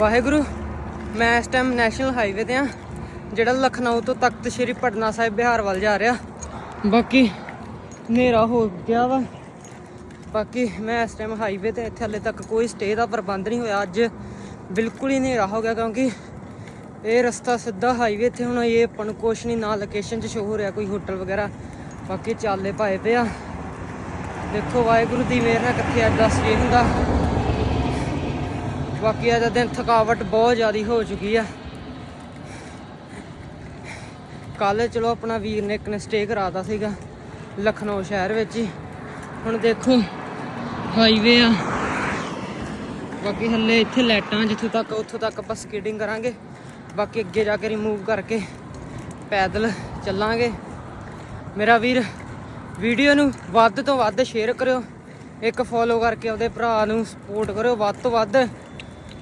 ਵਾਹਿਗੁਰੂ, ਮੈਂ ਇਸ time national highway ਤੇ ਆ ਜਿਹੜਾ ਲਖਨਊ ਤੋਂ ਤਖਤ ਸ੍ਰੀ ਪਟਨਾ ਸਾਹਿਬ ਬਿਹਾਰ ਵੱਲ ਜਾ ਰਿਹਾ। ਬਾਕੀ ਹਨੇਰਾ ਹੋ ਗਿਆ ਵਾ। ਬਾਕੀ ਮੈਂ ਇਸ ਟਾਈਮ ਹਾਈਵੇ ਤੇ ਇੱਥੇ ਹਲੇ ਤੱਕ ਕੋਈ ਸਟੇ ਦਾ ਪ੍ਰਬੰਧ ਨਹੀਂ ਹੋਇਆ। ਅੱਜ ਬਿਲਕੁਲ ਹੀ ਹਨੇਰਾ ਹੋ ਗਿਆ ਕਿਉਂਕਿ ਇਹ ਰਸਤਾ ਸਿੱਧਾ ਹਾਈਵੇ ਤੇ ਹੁਣ ਇਹ ਆਪਾਂ ਨੂੰ ਕੁਛ ਨਹੀਂ, ਨਾ ਲੋਕੇਸ਼ਨ 'ਚ ਸ਼ੋ ਹੋ ਰਿਹਾ ਕੋਈ ਹੋਟਲ ਵਗੈਰਾ। ਬਾਕੀ ਚਾਲੇ ਪਾਏ ਪਿਆ ਦੇਖੋ ਵਾਹਿਗੁਰੂ ਦੀ ਮਿਹਰ ਨਾਲ ਕਿੱਥੇ ਅੱਜ ਦਾ ਸਟੇ ਹੁੰਦਾ। ਬਾਕੀ ਅੱਜ ਦਾ ਦਿਨ ਥਕਾਵਟ ਬਹੁਤ ਜ਼ਿਆਦੀ ਹੋ ਚੁੱਕੀ ਆ। ਕੱਲ ਚਲੋ ਆਪਣਾ ਵੀਰ ਨੇ ਇੱਕ ਨੇ ਸਟੇ ਕਰਾਤਾ ਸੀਗਾ ਲਖਨਊ ਸ਼ਹਿਰ ਵਿੱਚ ਹੀ। ਹੁਣ ਦੇਖੋ ਹਾਈਵੇ ਆ। ਬਾਕੀ ਹੱਲੇ ਇੱਥੇ ਲਾਈਟਾਂ ਜਿੱਥੋਂ ਤੱਕ, ਉੱਥੋਂ ਤੱਕ ਆਪਾਂ ਸਕੇਟਿੰਗ ਕਰਾਂਗੇ। ਬਾਕੀ ਅੱਗੇ ਜਾ ਕੇ ਰਿਮੂਵ ਕਰਕੇ ਪੈਦਲ ਚੱਲਾਂਗੇ। ਮੇਰਾ ਵੀਰ ਵੀਡੀਓ ਨੂੰ ਵੱਧ ਤੋਂ ਵੱਧ ਸ਼ੇਅਰ ਕਰਿਓ। ਇੱਕ ਫੋਲੋ ਕਰਕੇ ਆਪਦੇ ਭਰਾ ਨੂੰ ਸਪੋਰਟ ਕਰਿਓ ਵੱਧ ਤੋਂ ਵੱਧ।